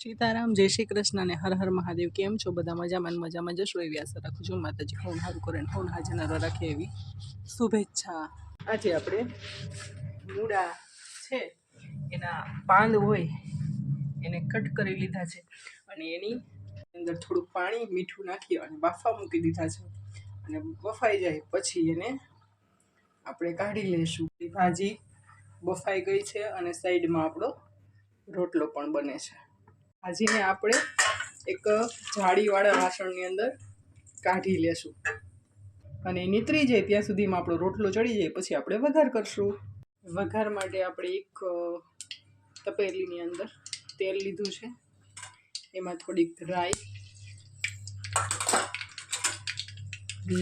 સીતારામ, જય શ્રી કૃષ્ણ અને હર હર મહાદેવ. કેમ છો બધા? મજામાં મજામાં જશો? એવી આશા રાખું છું માતાજી હોન સારું કરે ને હોન હાજર રાખે એવી શુભેચ્છા. આજે આપણે મૂળા છે, એના પાંદ હોય, એને કટ કરી લીધા છે અને એની અંદર થોડુંક પાણી, મીઠું નાખી અને બાફા મૂકી દીધા છે. અને બફાઈ જાય પછી એને આપણે કાઢી લઈશું ભાજી બફાઈ ગઈ છે અને સાઈડમાં આપણો રોટલો પણ બને છે. ભાજીને આપણે એક જાળીવાળા વાસણની અંદર કાઢી લેશું. અને નીતરી જાય ત્યાં સુધીમાં આપણો રોટલો ચડી જાય, પછી આપણે વઘાર કરશું. વઘાર માટે આપણે એક તપેલીની અંદર તેલ લીધું છે. એમાં થોડીક રાઈ,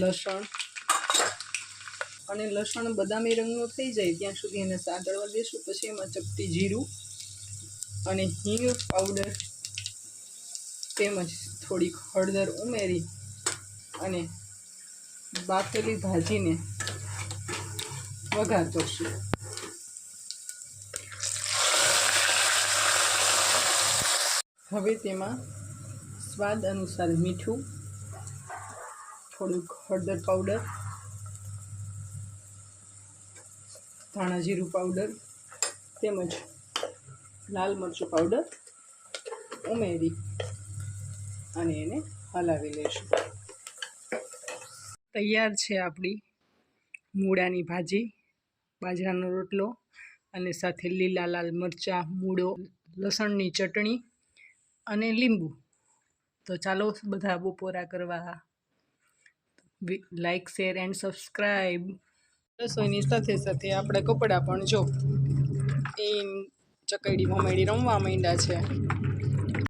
લસણ અને લસણ બદામી રંગનું થઈ જાય ત્યાં સુધી એને સાંતળવા દેશું. પછી એમાં ચપટી જીરું અને હિંગ પાવડર તેમજ થોડીક હળદર ઉમેરી અને બાફેલી ભાજીને વઘાર કરશું હવે તેમાં સ્વાદ અનુસાર મીઠું, થોડુંક હળદર પાવડર ધાણા જીરું પાવડર તેમજ લાલ મરચું પાવડર ઉમેરી અને એને હલાવી લેશું. તૈયાર છે આપણી મૂળાની ભાજી, બાજરાનો રોટલો અને સાથે લીલા લાલ મરચાં, મૂળો, લસણની ચટણી અને લીંબુ. તો ચાલો બધા બપોરા કરવા લાઈક શેર એન્ડ સબસ્ક્રાઈબ રસોઈની સાથે સાથે આપણે કપડાં પણ જો. એ ચકડી મમડી રમવા માંડ્યા છે.